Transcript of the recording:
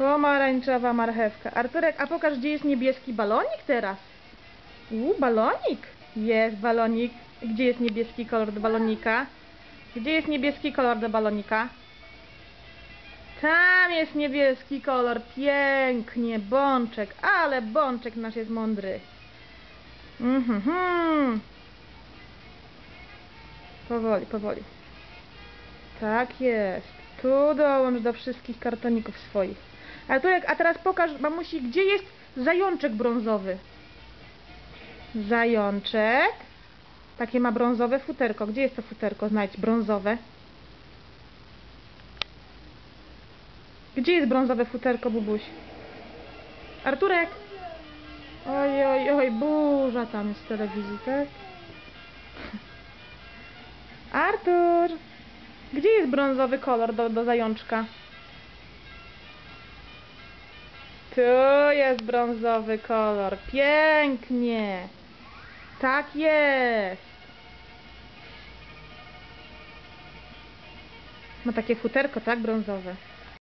Pomarańczowa marchewka. Arturek, a pokaż, gdzie jest niebieski balonik teraz. U, balonik. Jest balonik. Gdzie jest niebieski kolor do balonika? Gdzie jest niebieski kolor do balonika? Tam jest niebieski kolor. Pięknie, bączek. Ale bączek nasz jest mądry. Mhm. Powoli, powoli. Tak jest. Tu dołącz do wszystkich kartoników swoich. Arturek, a teraz pokaż mamusi, gdzie jest zajączek brązowy. Zajączek. Takie ma brązowe futerko. Gdzie jest to futerko? Znajdź brązowe. Gdzie jest brązowe futerko, Bubuś? Arturek! Oj, oj, oj, burza tam jest w telewizji, tak? Artur! Gdzie jest brązowy kolor do, do zajączka? Tu jest brązowy kolor. Pięknie! Tak jest! Ma takie futerko, tak? Brązowe.